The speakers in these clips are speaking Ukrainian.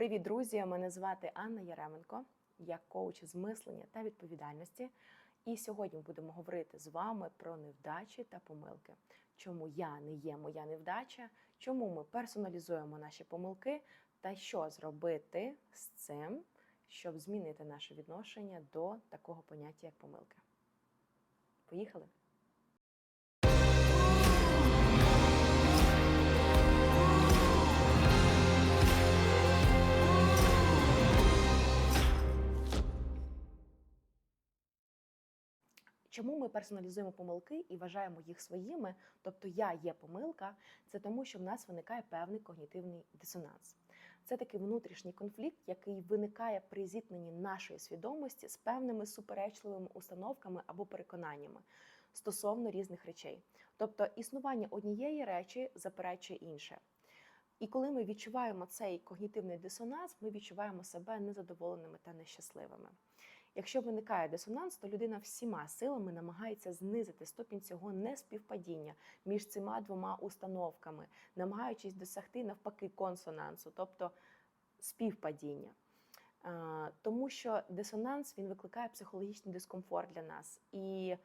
Привіт, друзі! Мене звати Анна Яременко. Я коуч з мислення та відповідальності. І сьогодні будемо говорити з вами про невдачі та помилки. Чому я не є моя невдача, чому ми персоналізуємо наші помилки, та що зробити з цим, щоб змінити наше відношення до такого поняття, як помилки. Поїхали! Чому ми персоналізуємо помилки і вважаємо їх своїми, тобто я є помилка, це тому, що в нас виникає певний когнітивний дисонанс. Це такий внутрішній конфлікт, який виникає при зіткненні нашої свідомості з певними суперечливими установками або переконаннями стосовно різних речей. Тобто існування однієї речі заперечує інше. І коли ми відчуваємо цей когнітивний дисонанс, ми відчуваємо себе незадоволеними та нещасливими. Якщо виникає дисонанс, то людина всіма силами намагається знизити ступінь цього неспівпадіння між цими двома установками, намагаючись досягти навпаки консонансу, тобто співпадіння. Е, Тому що дисонанс він викликає психологічний дискомфорт для нас, і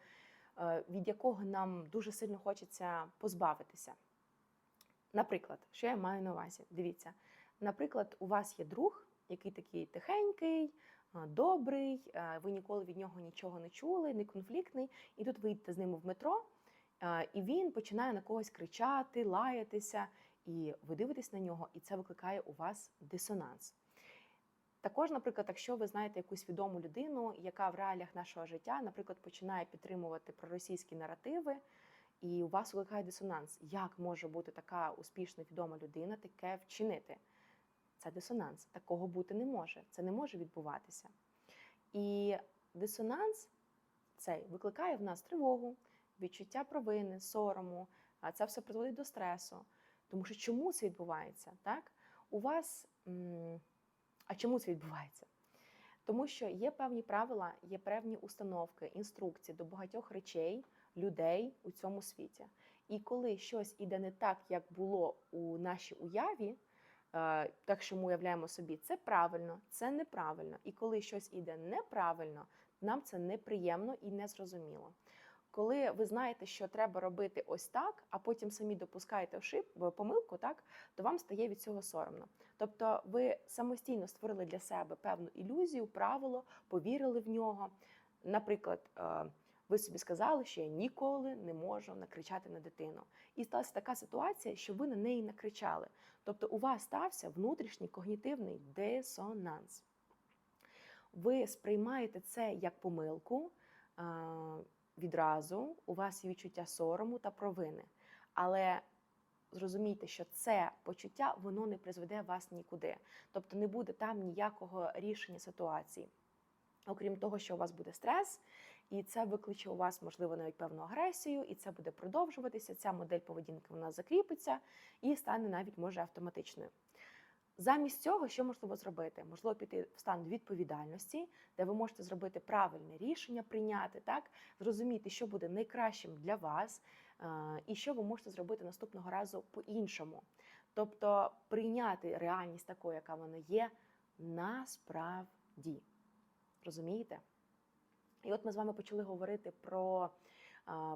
е, від якого нам дуже сильно хочеться позбавитися. Наприклад, що я маю на увазі? Дивіться, наприклад, у вас є друг, який такий тихенький, добрий, ви ніколи від нього нічого не чули, не конфліктний, і тут ви йдете з ним в метро, і він починає на когось кричати, лаятися, і ви дивитесь на нього, і це викликає у вас дисонанс. Також, наприклад, якщо ви знаєте якусь відому людину, яка в реаліях нашого життя, наприклад, починає підтримувати проросійські наративи, і у вас викликає дисонанс. Як може бути така успішна відома людина таке вчинити? Це дисонанс. Такого бути не може. Це не може відбуватися. І дисонанс цей викликає в нас тривогу, відчуття провини, сорому. А це все призводить до стресу. Тому що чому це відбувається? Так? У вас. А чому це відбувається? Тому що є певні правила, є певні установки, інструкції до багатьох речей, людей у цьому світі. І коли щось іде не так, як було у нашій уяві, так що ми уявляємо собі, це правильно, це неправильно. І коли щось іде неправильно, нам це неприємно і незрозуміло. Коли ви знаєте, що треба робити ось так, а потім самі допускаєте ошиб- помилку, так то вам стає від цього соромно. Тобто, ви самостійно створили для себе певну ілюзію, правило, повірили в нього. Наприклад, е, ви собі сказали, що я ніколи не можу накричати на дитину. І сталася така ситуація, що ви на неї накричали. Тобто, у вас стався внутрішній когнітивний дисонанс. Ви сприймаєте це як помилку відразу, у вас є відчуття сорому та провини. Але зрозумійте, що це почуття воно не призведе вас нікуди. Тобто не буде там ніякого рішення ситуації. Окрім того, що у вас буде стрес, і це викличе у вас, можливо, навіть певну агресію, і це буде продовжуватися. Ця модель поведінки вона закріпиться і стане навіть може автоматичною. Замість цього, що можливо зробити? Можливо, піти в стан відповідальності, де ви можете зробити правильне рішення, прийняти так, зрозуміти, що буде найкращим для вас, е, і що ви можете зробити наступного разу по-іншому. Тобто прийняти реальність такою, яка вона є, насправді. Розумієте? І от ми з вами почали говорити про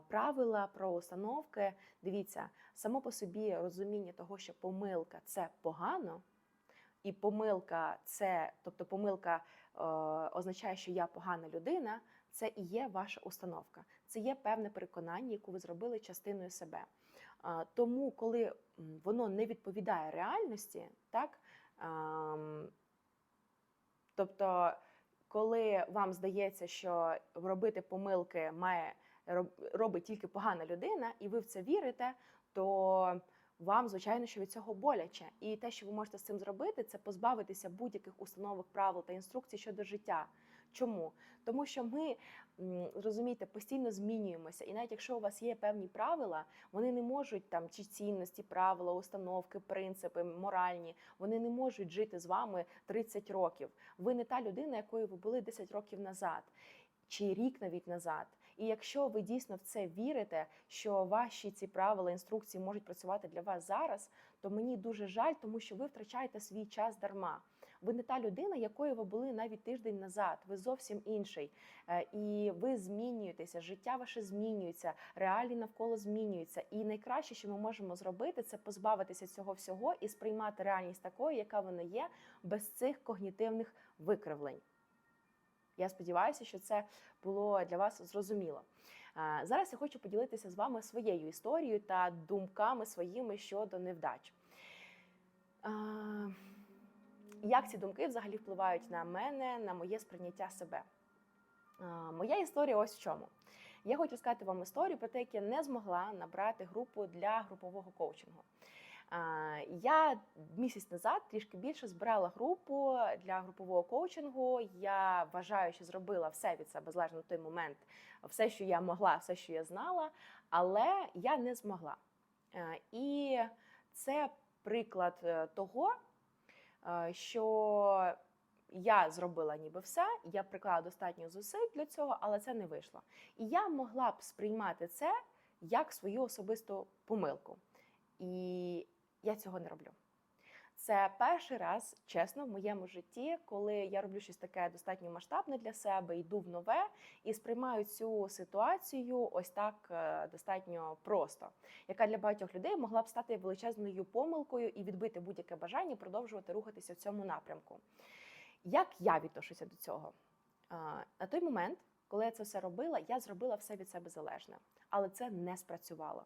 правила, про установки. Дивіться, само по собі розуміння того, що помилка це погано, і помилка це, тобто помилка е, означає, що я погана людина. Це і є ваша установка. Це є певне переконання, яку ви зробили частиною себе. Тому, коли воно не відповідає реальності, так тобто коли вам здається, що робити помилки має роб- робить тільки погана людина, і ви в це вірите, то вам, звичайно, що від цього боляче. І те, що ви можете з цим зробити, це позбавитися будь-яких установок, правил та інструкцій щодо життя. Чому? Тому що ми розумієте, постійно змінюємося, і навіть якщо у вас є певні правила, вони не можуть там чи цінності, правила, установки, принципи, моральні, вони не можуть жити з вами 30 років. Ви не та людина, якою ви були 10 років назад. Чи рік навіть назад, і якщо ви дійсно в це вірите, що ваші ці правила, інструкції можуть працювати для вас зараз, то мені дуже жаль, тому що ви втрачаєте свій час дарма. Ви не та людина, якою ви були навіть тиждень назад. Ви зовсім інший. Е, І ви змінюєтеся, життя ваше змінюється, реалії навколо змінюються. І найкраще, що ми можемо зробити, це позбавитися цього всього і сприймати реальність такою, яка вона є, без цих когнітивних викривлень. Я сподіваюся, що це було для вас зрозуміло. Зараз я хочу поділитися з вами своєю історією та думками своїми щодо невдач. Як ці думки взагалі впливають на мене, на моє сприйняття себе? Моя історія ось в чому. Я хочу сказати вам історію про те, як я не змогла набрати групу для групового коучингу. Я місяць назад трішки більше збирала групу для групового коучингу. Я вважаю, що зробила все від себе залежно на той момент, все, що я могла, все, що я знала, але я не змогла. І це приклад е, того, що я зробила ніби все, я приклала достатньо зусиль для цього, але це не вийшло. І я могла б сприймати це як свою особисту помилку. І я цього не роблю. Це перший раз, чесно, в моєму житті, коли я роблю щось таке достатньо масштабне для себе, йду в нове і сприймаю цю ситуацію ось так е, достатньо просто, яка для багатьох людей могла б стати величезною помилкою і відбити будь-яке бажання продовжувати рухатися в цьому напрямку. Як я відношуся до цього? На той момент, коли я це все робила, я зробила все від себе залежне, але це не спрацювало.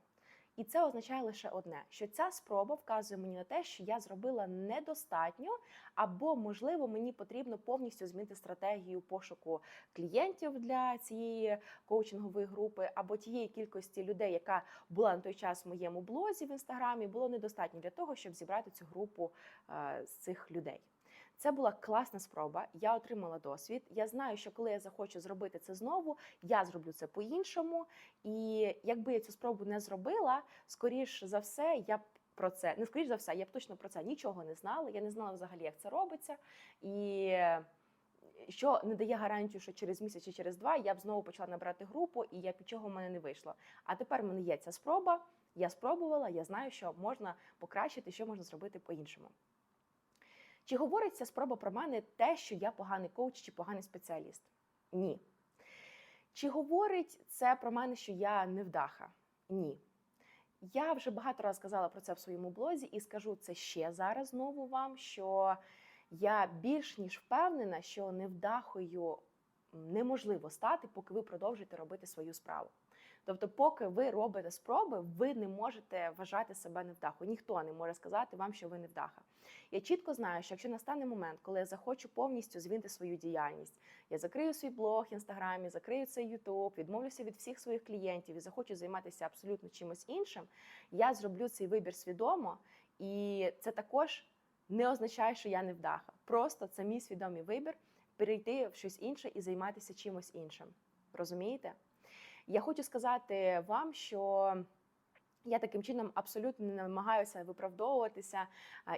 І це означає лише одне: що ця спроба вказує мені на те, що я зробила недостатньо, або, можливо, мені потрібно повністю змінити стратегію пошуку клієнтів для цієї коучингової групи, або тієї кількості людей, яка була на той час в моєму блозі в інстаграмі, було недостатньо для того, щоб зібрати цю групу е, з цих людей. Це була класна спроба. Я отримала досвід. Я знаю, що коли я захочу зробити це знову, я зроблю це по-іншому. І якби я цю спробу не зробила, скоріш за все, я б про це не скоріш за все, я б точно про це нічого не знала. Я не знала взагалі, як це робиться. І що не дає гарантію, що через місяць чи через два я б знову почала набирати групу, і як нічого в мене не вийшло. А тепер в мене є ця спроба. Я спробувала, я знаю, що можна покращити, що можна зробити по-іншому. Чи говорить ця спроба про мене те, що я поганий коуч чи поганий спеціаліст? Ні. Чи говорить це про мене, що я невдаха? Ні. Я вже багато разів сказала про це в своєму блозі і скажу це ще зараз знову вам, що я більш ніж впевнена, що невдахою неможливо стати, поки ви продовжуєте робити свою справу. Тобто, поки ви робите спроби, ви не можете вважати себе невдахою. Ніхто не може сказати вам, що ви невдаха. Я чітко знаю, що якщо настане момент, коли я захочу повністю звінти свою діяльність, я закрию свій блог інстаграмі, закрию цей Ютуб, відмовлюся від всіх своїх клієнтів і захочу займатися абсолютно чимось іншим, я зроблю цей вибір свідомо, і це також не означає, що я невдаха. Просто це мій свідомий вибір перейти в щось інше і займатися чимось іншим. Розумієте? Я хочу сказати вам, що я таким чином абсолютно не намагаюся виправдовуватися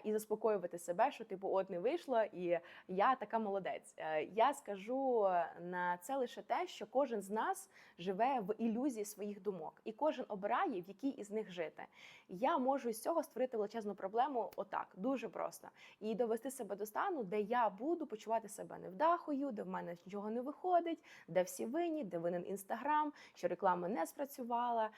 і заспокоювати себе, що типу от не вийшло, і я така молодець. Е, Я скажу на це лише те, що кожен з нас живе в ілюзії своїх думок, і кожен обирає, в якій із них жити. Я можу з цього створити величезну проблему, отак, дуже просто, і довести себе до стану, де я буду почувати себе невдахою, де в мене нічого не виходить, де всі винні, де винен інстаграм, що реклама не спрацювала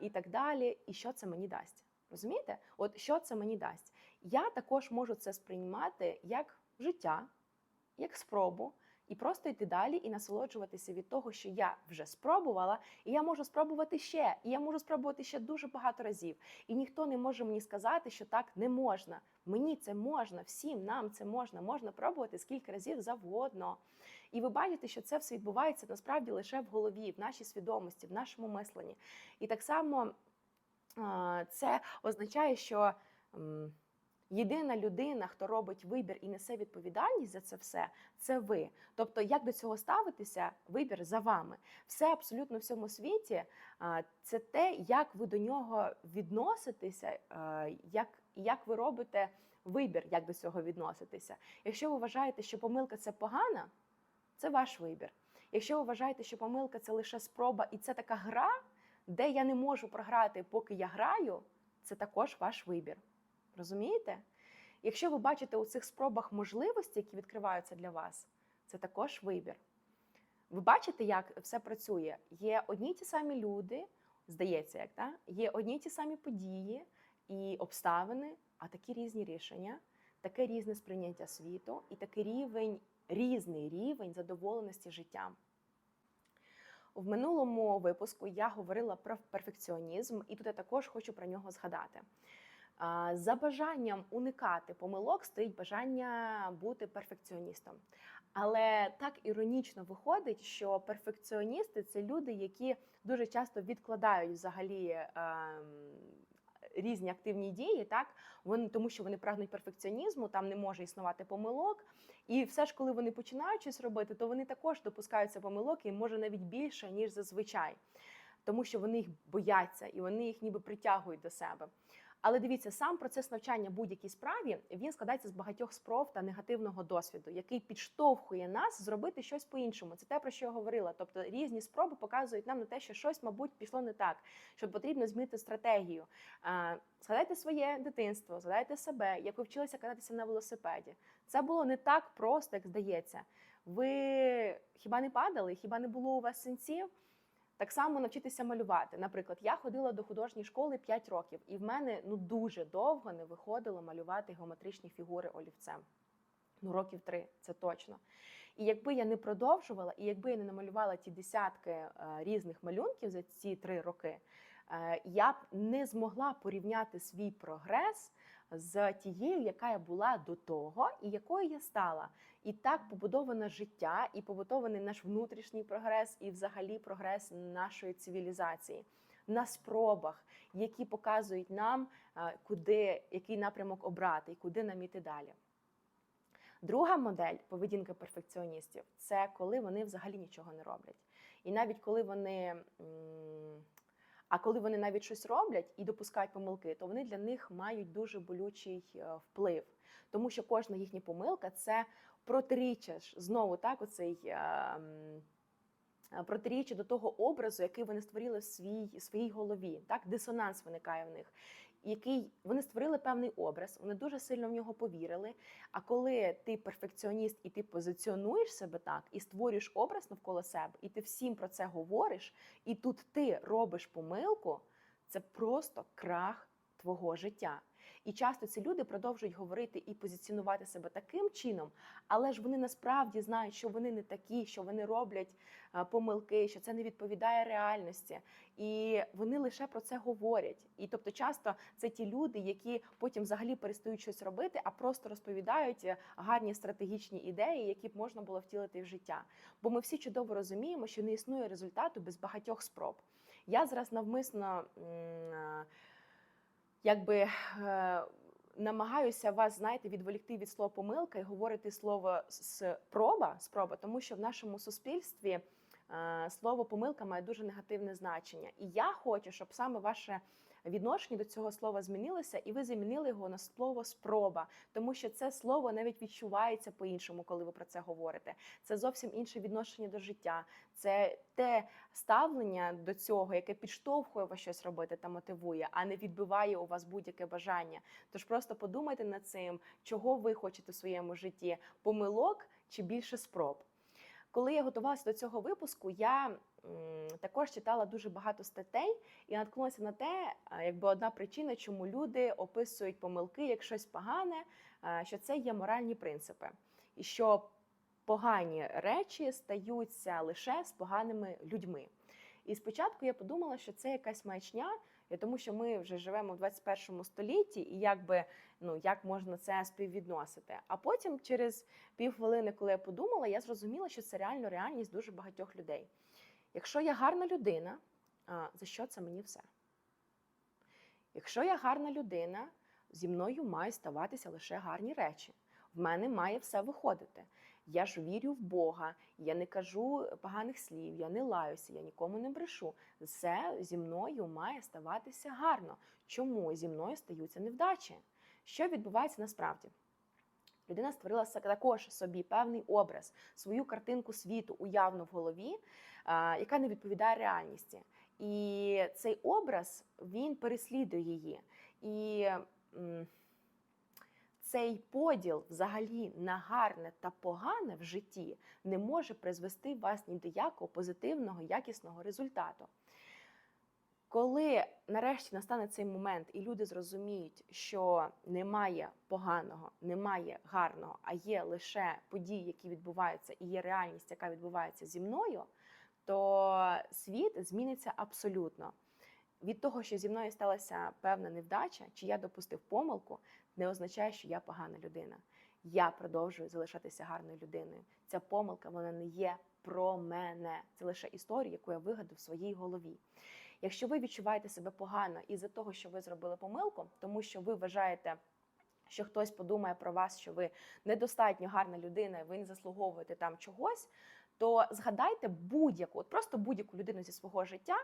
і так далі. І що це мені дасть? Розумієте? От що це мені дасть? Я також можу це сприймати як життя, як спробу, і просто йти далі і насолоджуватися від того, що я вже спробувала, і я можу спробувати ще, і я можу спробувати ще дуже багато разів. І ніхто не може мені сказати, що так не можна. Мені це можна, всім нам це можна, можна пробувати скільки разів завгодно. І ви бачите, що це все відбувається насправді лише в голові, в нашій свідомості, в нашому мисленні. І так само це означає, що єдина людина, хто робить вибір і несе відповідальність за це все, це ви. Тобто, як до цього ставитися, вибір за вами. Все абсолютно в цьому світі це те, як ви до нього відноситеся, як, як ви робите вибір, як до цього відноситися. Якщо ви вважаєте, що помилка це погана, це ваш вибір. Якщо ви вважаєте, що помилка це лише спроба, і це така гра де я не можу програти, поки я граю, це також ваш вибір. Розумієте? Якщо ви бачите у цих спробах можливості, які відкриваються для вас, це також вибір. Ви бачите, як все працює? Є одні й ті самі люди, здається, як та? є одні й ті самі події і обставини, а такі різні рішення, таке різне сприйняття світу і такий рівень, різний рівень задоволеності життям. В минулому випуску я говорила про перфекціонізм, і тут я також хочу про нього згадати. За бажанням уникати помилок стоїть бажання бути перфекціоністом. Але так іронічно виходить, що перфекціоністи це люди, які дуже часто відкладають взагалі ем, різні активні дії, так вони тому, що вони прагнуть перфекціонізму, там не може існувати помилок. І все ж, коли вони починають щось робити, то вони також допускаються помилок і може навіть більше ніж зазвичай, тому що вони їх бояться і вони їх ніби притягують до себе. Але дивіться, сам процес навчання будь-якій справі він складається з багатьох спроб та негативного досвіду, який підштовхує нас зробити щось по-іншому. Це те, про що я говорила. Тобто різні спроби показують нам на те, що щось, мабуть, пішло не так, що потрібно змінити стратегію. Згадайте своє дитинство, згадайте себе, як ви вчилися кататися на велосипеді. Це було не так просто, як здається. Ви хіба не падали? Хіба не було у вас синців? Так само навчитися малювати. Наприклад, я ходила до художньої школи 5 років, і в мене ну дуже довго не виходило малювати геометричні фігури олівцем. Ну, років три, це точно. І якби я не продовжувала, і якби я не намалювала ті десятки е, різних малюнків за ці три роки, е, я б не змогла порівняти свій прогрес з тією, яка я була до того, і якою я стала. І так побудоване життя, і побудований наш внутрішній прогрес, і взагалі прогрес нашої цивілізації на спробах, які показують нам, е, куди який напрямок обрати і куди нам іти далі. Друга модель поведінки перфекціоністів це коли вони взагалі нічого не роблять. І навіть коли вони. А коли вони навіть щось роблять і допускають помилки, то вони для них мають дуже болючий е, вплив, тому що кожна їхня помилка це протиріччя знову так, оцей е, е, протиріччя до того образу, який вони створили в свій своїй голові. Так, дисонанс виникає в них. Який вони створили певний образ, вони дуже сильно в нього повірили. А коли ти перфекціоніст і ти позиціонуєш себе так, і створюєш образ навколо себе, і ти всім про це говориш, і тут ти робиш помилку, це просто крах твого життя. І часто ці люди продовжують говорити і позиціонувати себе таким чином, але ж вони насправді знають, що вони не такі, що вони роблять е, помилки, що це не відповідає реальності, і вони лише про це говорять. І тобто, часто це ті люди, які потім взагалі перестають щось робити, а просто розповідають е, гарні стратегічні ідеї, які б можна було втілити в життя. Бо ми всі чудово розуміємо, що не існує результату без багатьох спроб. Я зараз навмисно. Якби е, намагаюся вас, знаєте, відволікти від слова помилка і говорити слово спроба, спроба, тому що в нашому суспільстві е, слово помилка має дуже негативне значення. І я хочу, щоб саме ваше відношення до цього слова змінилося, і ви замінили його на слово спроба, тому що це слово навіть відчувається по-іншому, коли ви про це говорите. Це зовсім інше відношення до життя. Це те ставлення до цього, яке підштовхує вас щось робити та мотивує, а не відбиває у вас будь-яке бажання. Тож просто подумайте над цим, чого ви хочете в своєму житті: помилок чи більше спроб. Коли я готувалася до цього випуску, я також читала дуже багато статей і наткнулася на те, якби одна причина, чому люди описують помилки як щось погане, що це є моральні принципи, і що погані речі стаються лише з поганими людьми. І спочатку я подумала, що це якась маячня, тому що ми вже живемо в 21 столітті, і якби ну як можна це співвідносити. А потім, через півхвилини, коли я подумала, я зрозуміла, що це реально реальність дуже багатьох людей. Якщо я гарна людина, за що це мені все? Якщо я гарна людина, зі мною мають ставатися лише гарні речі. В мене має все виходити. Я ж вірю в Бога, я не кажу поганих слів, я не лаюся, я нікому не брешу. Все зі мною має ставатися гарно. Чому зі мною стаються невдачі? Що відбувається насправді? Людина створила також собі певний образ, свою картинку світу уявно в голові, яка не відповідає реальності. І цей образ він переслідує її. І цей поділ взагалі на гарне та погане в житті не може призвести вас ні до якого позитивного, якісного результату. Коли нарешті настане цей момент, і люди зрозуміють, що немає поганого, немає гарного, а є лише події, які відбуваються, і є реальність, яка відбувається зі мною, то світ зміниться абсолютно. Від того, що зі мною сталася певна невдача, чи я допустив помилку, не означає, що я погана людина. Я продовжую залишатися гарною людиною. Ця помилка вона не є про мене. Це лише історія, яку я вигадав в своїй голові. Якщо ви відчуваєте себе погано із-за того, що ви зробили помилку, тому що ви вважаєте, що хтось подумає про вас, що ви недостатньо гарна людина, ви не заслуговуєте там чогось, то згадайте будь-яку, от просто будь-яку людину зі свого життя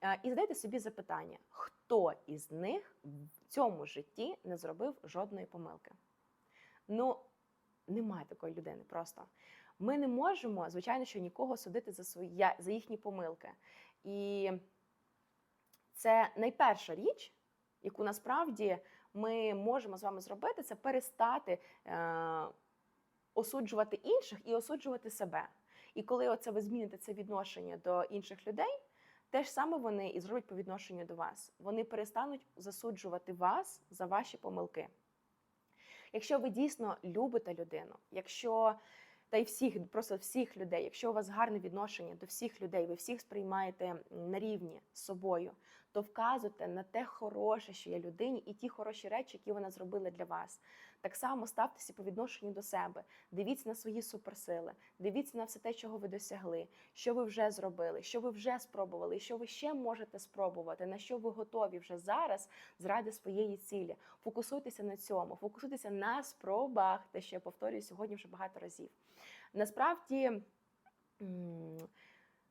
е, і задайте собі запитання, хто із них в цьому житті не зробив жодної помилки. Ну, немає такої людини просто. Ми не можемо, звичайно, що нікого судити за свої за їхні помилки. І це найперша річ, яку насправді ми можемо з вами зробити, це перестати е, осуджувати інших і осуджувати себе. І коли оце ви зміните це відношення до інших людей, те ж саме вони і зроблять по відношенню до вас. Вони перестануть засуджувати вас за ваші помилки. Якщо ви дійсно любите людину, якщо та й всіх, просто всіх людей, якщо у вас гарне відношення до всіх людей, ви всіх сприймаєте на рівні з собою, то вказуйте на те хороше, що є людині, і ті хороші речі, які вона зробила для вас. Так само ставтеся по відношенню до себе, дивіться на свої суперсили, дивіться на все те, чого ви досягли, що ви вже зробили, що ви вже спробували, що ви ще можете спробувати, на що ви готові вже зараз заради своєї цілі. Фокусуйтеся на цьому, фокусуйтеся на спробах, те, що я повторюю сьогодні вже багато разів. Насправді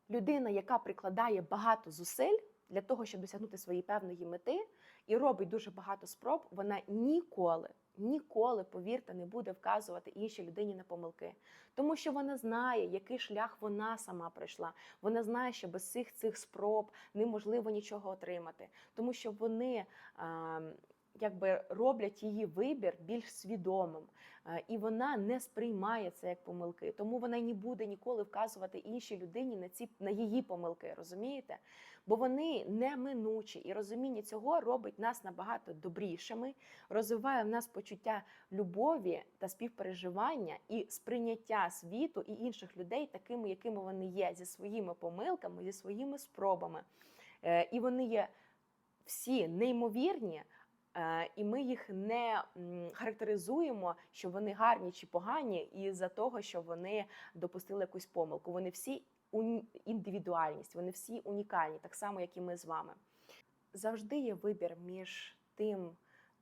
людина, яка прикладає багато зусиль для того, щоб досягнути своєї певної мети, і робить дуже багато спроб, вона ніколи, ніколи, повірте, не буде вказувати іншій людині на помилки, тому що вона знає, який шлях вона сама пройшла. Вона знає, що без цих цих спроб неможливо нічого отримати, тому що вони. Якби роблять її вибір більш свідомим, і вона не сприймає це як помилки, тому вона не буде ніколи вказувати іншій людині на ці на її помилки, розумієте? Бо вони неминучі, і розуміння цього робить нас набагато добрішими, розвиває в нас почуття любові та співпереживання і сприйняття світу і інших людей такими, якими вони є, зі своїми помилками, зі своїми спробами. Е, і вони є всі неймовірні. Е, і ми їх не характеризуємо, що вони гарні чи погані, із за того, що вони допустили якусь помилку. Вони всі індивідуальність, вони всі унікальні, так само, як і ми з вами. Завжди є вибір між тим,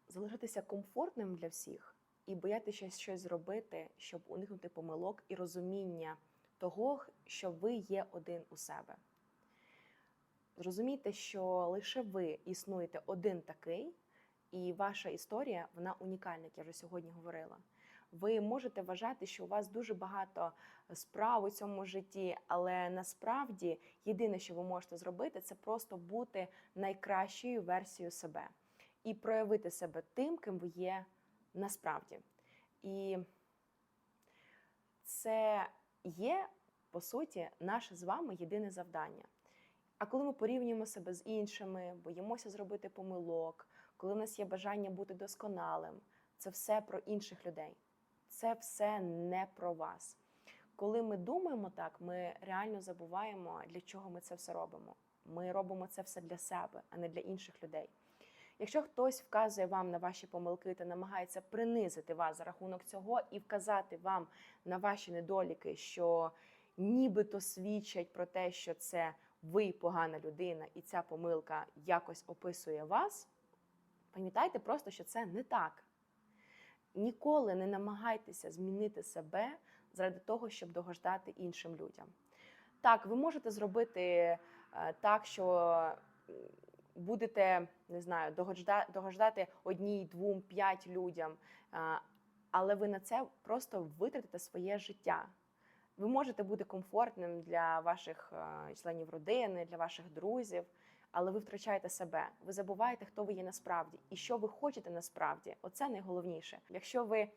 залишитися комфортним для всіх і боятися щось зробити, щоб уникнути помилок і розуміння того, що ви є один у себе. Зрозумійте, що лише ви існуєте один такий. І ваша історія вона унікальна, як я вже сьогодні говорила. Ви можете вважати, що у вас дуже багато справ у цьому житті, але насправді єдине, що ви можете зробити, це просто бути найкращою версією себе і проявити себе тим, ким ви є насправді. І це є, по суті, наше з вами єдине завдання. А коли ми порівнюємо себе з іншими, боїмося зробити помилок коли в нас є бажання бути досконалим, це все про інших людей. Це все не про вас. Коли ми думаємо так, ми реально забуваємо, для чого ми це все робимо. Ми робимо це все для себе, а не для інших людей. Якщо хтось вказує вам на ваші помилки та намагається принизити вас за рахунок цього і вказати вам на ваші недоліки, що нібито свідчать про те, що це ви погана людина, і ця помилка якось описує вас, Пам'ятайте просто, що це не так. Ніколи не намагайтеся змінити себе заради того, щоб догождати іншим людям. Так, ви можете зробити е, так, що будете не знаю, догождати одній, двом, п'ять людям, але ви на це просто витратите своє життя. Ви можете бути комфортним для ваших е, членів родини, для ваших друзів, але ви втрачаєте себе. Ви забуваєте, хто ви є насправді і що ви хочете насправді. Оце найголовніше. Якщо ви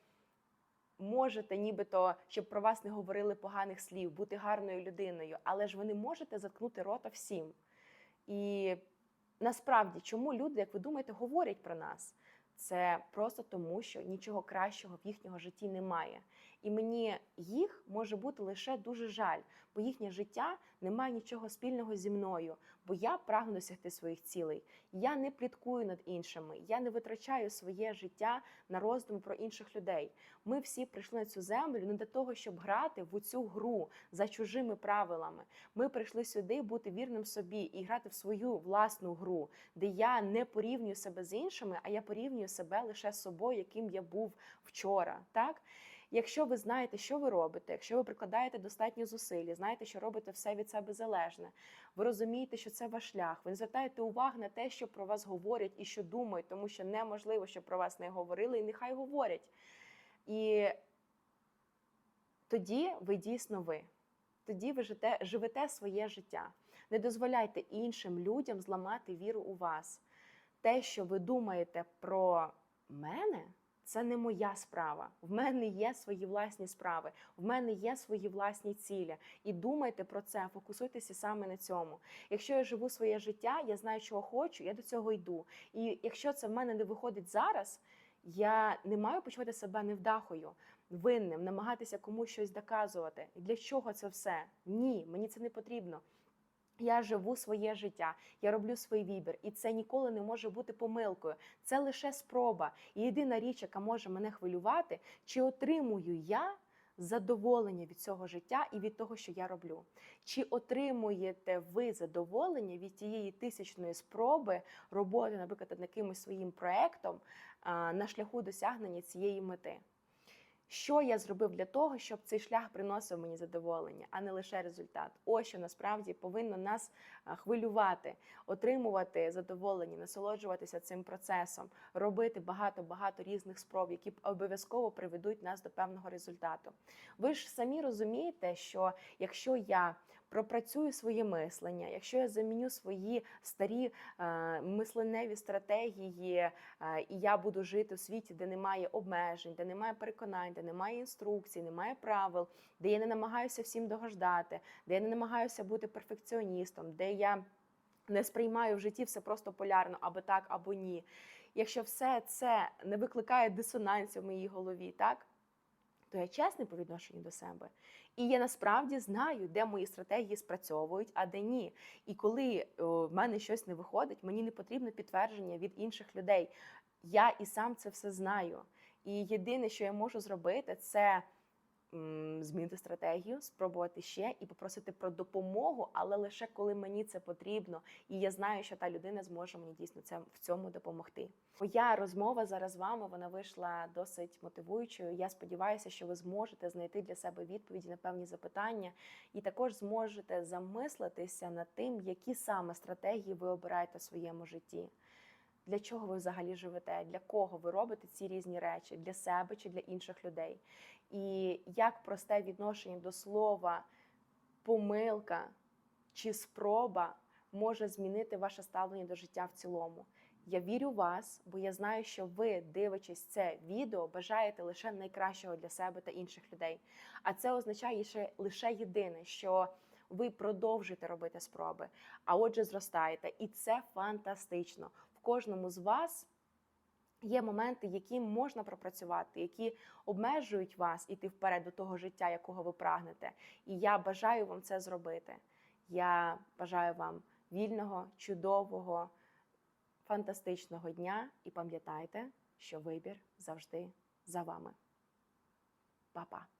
можете, нібито, щоб про вас не говорили поганих слів, бути гарною людиною, але ж ви не можете заткнути рота всім. І насправді, чому люди, як ви думаєте, говорять про нас? Це просто тому, що нічого кращого в їхнього житті немає. І мені їх може бути лише дуже жаль, бо їхнє життя не має нічого спільного зі мною, бо я прагну досягти своїх цілей. Я не пліткую над іншими, я не витрачаю своє життя на роздуми про інших людей. Ми всі прийшли на цю землю не для того, щоб грати в цю гру за чужими правилами. Ми прийшли сюди бути вірним собі і грати в свою власну гру, де я не порівнюю себе з іншими, а я порівнюю себе лише з собою, яким я був вчора. Так? Якщо ви знаєте, що ви робите, якщо ви прикладаєте достатньо зусиль, знаєте, що робите все від себе залежне, ви розумієте, що це ваш шлях, ви не звертаєте увагу на те, що про вас говорять і що думають, тому що неможливо, щоб про вас не говорили, і нехай говорять. І тоді ви дійсно ви. Тоді ви живете, живете своє життя. Не дозволяйте іншим людям зламати віру у вас. Те, що ви думаєте про мене, це не моя справа. В мене є свої власні справи, в мене є свої власні цілі. І думайте про це, фокусуйтеся саме на цьому. Якщо я живу своє життя, я знаю, чого хочу, я до цього йду. І якщо це в мене не виходить зараз, я не маю почувати себе невдахою, винним, намагатися комусь щось доказувати. І для чого це все? Ні, мені це не потрібно. Я живу своє життя, я роблю свій вибір, і це ніколи не може бути помилкою. Це лише спроба. І єдина річ, яка може мене хвилювати, чи отримую я задоволення від цього життя і від того, що я роблю. Чи отримуєте ви задоволення від тієї тисячної спроби роботи, наприклад, над якимось своїм проектом на шляху досягнення цієї мети? Що я зробив для того, щоб цей шлях приносив мені задоволення, а не лише результат? Ось що насправді повинно нас хвилювати, отримувати задоволення, насолоджуватися цим процесом, робити багато-багато різних спроб, які обов'язково приведуть нас до певного результату. Ви ж самі розумієте, що якщо я пропрацюю своє мислення, якщо я заміню свої старі е, мисленеві стратегії, е, і я буду жити у світі, де немає обмежень, де немає переконань, де немає інструкцій, немає правил, де я не намагаюся всім догождати, де я не намагаюся бути перфекціоністом, де я не сприймаю в житті все просто полярно, або так, або ні. Якщо все це не викликає дисонансів в моїй голові, так? То я чесний по відношенню до себе. І я насправді знаю, де мої стратегії спрацьовують, а де ні. І коли о, в мене щось не виходить, мені не потрібно підтвердження від інших людей. Я і сам це все знаю. І єдине, що я можу зробити, це змінити стратегію, спробувати ще і попросити про допомогу, але лише коли мені це потрібно, і я знаю, що та людина зможе мені дійсно це в цьому допомогти. Моя розмова зараз з вами вона вийшла досить мотивуючою. Я сподіваюся, що ви зможете знайти для себе відповіді на певні запитання, і також зможете замислитися над тим, які саме стратегії ви обираєте в своєму житті. Для чого ви взагалі живете? Для кого ви робите ці різні речі? Для себе чи для інших людей? І як просте відношення до слова помилка чи спроба може змінити ваше ставлення до життя в цілому? Я вірю в вас, бо я знаю, що ви, дивлячись це відео, бажаєте лише найкращого для себе та інших людей. А це означає ще лише єдине, що ви продовжуєте робити спроби, а отже, зростаєте, і це фантастично. В кожному з вас є моменти, які можна пропрацювати, які обмежують вас іти вперед до того життя, якого ви прагнете. І я бажаю вам це зробити. Я бажаю вам вільного, чудового, фантастичного дня і пам'ятайте, що вибір завжди за вами. Па-па!